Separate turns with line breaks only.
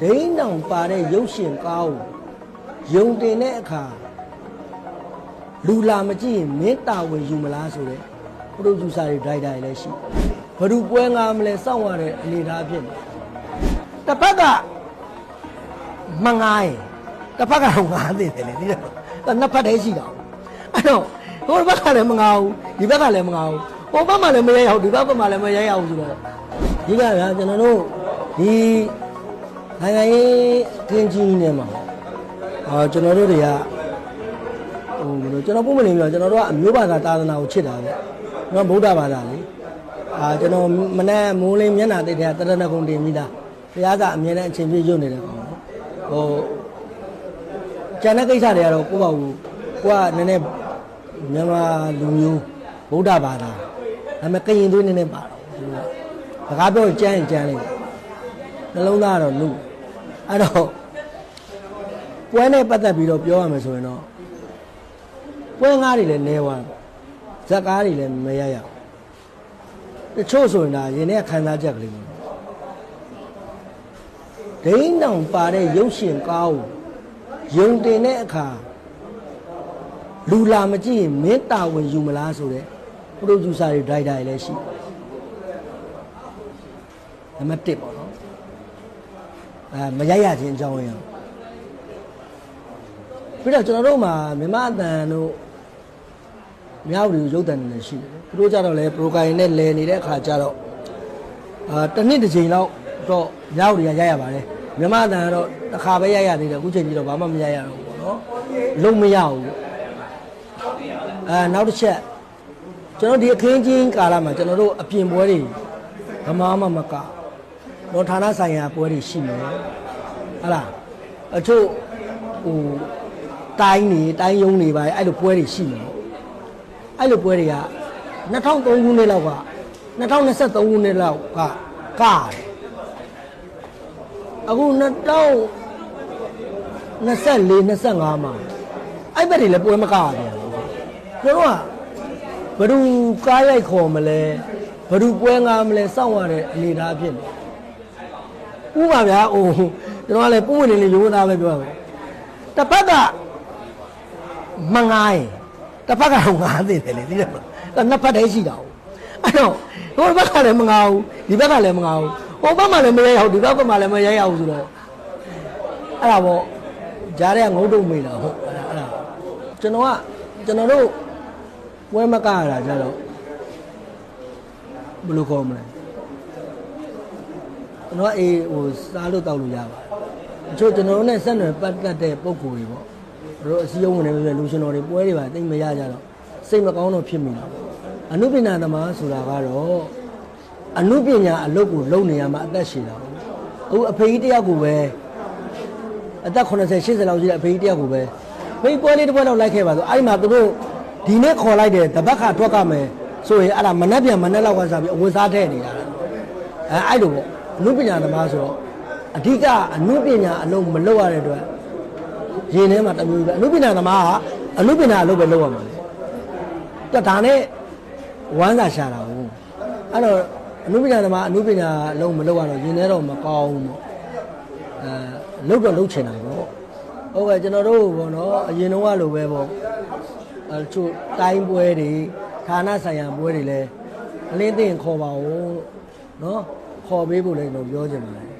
ဒိန်းတောင်ပါတဲ့ရုပ်ရှင်ကားကိုယုံတင်တဲ့အခါလူလာမကြည့်ရင်မင်းတာဝန်ယူမလားဆိုတဲ့ပရိုဂျူဆာတွေဒရိုက်တာတွေလည်းရှိဘယ်သူပွဲငါမလဲစောင့်ရတဲ့အနေအထားဖြစ်နေတစ်ဖက်ကမငားရင်တစ်ဖက်ကတော့ငားသေးတယ်လေဒီတော့နှစ်ဖက်တည်းရှိတာအဲ့တော့ဟိုဘက်ကလည်းမငားဘူးဒီဘက်ကလည်းမငားဘူးဟိုဘက်မှလည်းမရရဘူးဒီဘက်မှလည်းမရရဘူးဆိုတော့ဒီကဗျာကျွန်တော်တို့ဒီ နိုင်ငံရေးကင်းကြီးနေမှာအာကျွန်တော်တို့တွေကဟိုဘယ်လိုကျွန်တော်ပုံမနေပြောကျွန်တော်တို့ကအမျိုးဘာသာသာသနာကိုချစ်တာပဲကျွန်တော်ဗုဒ္ဓဘာသာလေအာကျွန်တော်မနေ့မိုးလင်းမျက်နှာတိတ်တဲ့တရဏဂုံတင်မိတာဘုရားကအမြဲတမ်းအချိန်ပြည့်ရုပ်နေတယ်ကောင်ဟိုကျန်တဲ့ကိစ္စတွေကတော့ကိုယ့်ဘာကိုကိုကနည်းနည်းမြန်မာလူမျိုးဗုဒ္ဓဘာသာဒါပေမဲ့ကရင်သွေးနည်းနည်းပါတော့စကားပြောရင်ကြမ်းရင်ကြမ်းလိုက် နှလုံးသားကတော့လူအဲ့တော့ပွဲနဲ့ပတ်သက်ပြီးတော့ပြောရမယ်ဆိုရင်တော့ပွဲငါးတွေလည်းနဲသွားတယ်ဇက်ကားတွေလည်းမရရဘူးတချို့ဆိုရင်ဒါရင်ထဲခံစားချက်ကလေးမျိုးဒိန်းတောင်ပါတဲ့ရုပ်ရှင်ကားကိုယုံတင်တဲ့အခါလူလာမကြည့်ရင်မင်းတာဝန်ယူမလားဆိုတဲ့ပရိုဂျူဆာတွေဒရိုက်တာတွေလည်းရှိနံပါတ်1ပေါ့နော် အဲမရိုက်ရခြင်းအကြောင်းရင်းပြီးတော့ကျွန်တော်တို့မှာမြမအတန်တို့မြောက်ရီရုပ်တန်တွေလည်းရှိတယ်သူတို့ကြတော့လေပရိုကိုင်နဲ့လဲနေတဲ့အခါကျတော့အာတစ်နှစ်တစ်ချိန်လောက်တော့မြောက်ရီကရိုက်ရပါတယ်မြမအတန်ကတော့တစ်ခါပဲရိုက်ရသေးတယ်အခုချိန်ကြီးတော့ဘာမှမရိုက်ရတော့ဘူးပေါ့နော်လုံးမရဘူးအဲနောက်တစ်ချက်ကျွန်တော်ဒီအခင်းချင်းကာလမှာကျွန်တော်တို့အပြင်ပွဲတွေဗမာမှမက တော့ဌာနဆိုင်ရာပွဲတွေရှိမယ်ဟုတ်လားအချို့ဟိုတိုင်းနေတိုင်းယုံနေပါအဲ့လိုပွဲတွေရှိမယ်အဲ့လိုပွဲတွေက2003ခုနှစ်လောက်က2023ခုနှစ်လောက်ကကားတယ်အခု2024 25မှာအဲ့ဘက်တွေလည်းပွဲမကားရတယ်ကျွန်တော်ကဘယ်သူကားရိုက်ခေါ်မလဲဘယ်သူပွဲငါမလဲစောင့်ရတဲ့အနေအထားဖြစ်နေ ဥပါဗျာဟိုကျွန်တော်ကလည်းပုံဝင်နေနေရိုးသားပဲပြောရမယ်တစ်ဖက်ကမငားရင်တစ်ဖက်ကတော့ငားသေးတယ်လေဒီတော့နှစ်ဖက်တည်းရှိတာဟုတ်အဲ့တော့ဟိုဘက်ကလည်းမငားဘူးဒီဘက်ကလည်းမငားဘူးဟိုဘက်မှလည်းမရရဘူးဒီဘက်မှလည်းမရရဘူးဆိုတော့အဲ့ဒါပေါ့ကြားထဲကငုတ်တုံမေးတာဟုတ်အဲ့ဒါအဲ့ဒါကျွန်တော်ကကျွန်တော်တို့ပွဲမကရတာကြတော့ဘယ်လိုခေါ်မလဲ ကျွန်တော်ကအေးဟိုစားလို့တောက်လို့ရပါတယ်အချို့ကျွန်တော်တို့နဲ့ဆက်နွယ်ပတ်သက်တဲ့ပုံကိုယ်တွေပေါ့တို့အစည်းအဝေးနေပြီလူရှင်တော်တွေပွဲတွေပါတိတ်မရကြတော့စိတ်မကောင်းတော့ဖြစ်မိတာအနုပညာသမားဆိုတာကတော့အနုပညာအလုပ်ကိုလုပ်နေရမှာအသက်ရှင်တာပေါ့အခုအဖေကြီးတယောက်ကိုပဲအသက်80 80လောက်ရှိတဲ့အဖေကြီးတယောက်ကိုပဲဖေးပွဲလေးတစ်ပွဲတော့လိုက်ခဲ့ပါဆိုအဲ့ဒီမှာသူတို့ဒီနေ့ခေါ်လိုက်တယ်တပတ်ခါထွက်ကမယ်ဆိုရင်အဲ့ဒါမနှက်ပြန်မနှက်လောက်ကစားပြီးအဝတ်စားထည့်နေတာအဲအဲ့လိုပေါ့ အနုပညာသမားဆိုတော့အဓိကအနုပညာအလုံးမလုပ်ရတဲ့အတွက်ရင်ထဲမှာတမျိုးပဲအနုပညာသမားကအနုပညာအလုပ်ပဲလုပ်ရမှာလေတော့ဒါနဲ့ဝမ်းစာရှာတာဟုတ်အဲ့တော့အနုပညာသမားအနုပညာအလုံးမလုပ်ရတော့ရင်ထဲတော့မကောင်းဘူးပေါ့အဲလုပ်တော့လုပ်ချင်တာပေါ့ဟုတ်ကဲ့ကျွန်တော်တို့ဘောနော်အရင်တော့လိုပဲပေါ့အဲချို့တိုင်းပွဲတွေဌာနဆိုင်ရာပွဲတွေလည်းအလင်းသိရင်ခေါ်ပါဦးနော် ခေါ်ပေးဖို့လည်းကျွန်တော်ပြောချင်ပါတယ်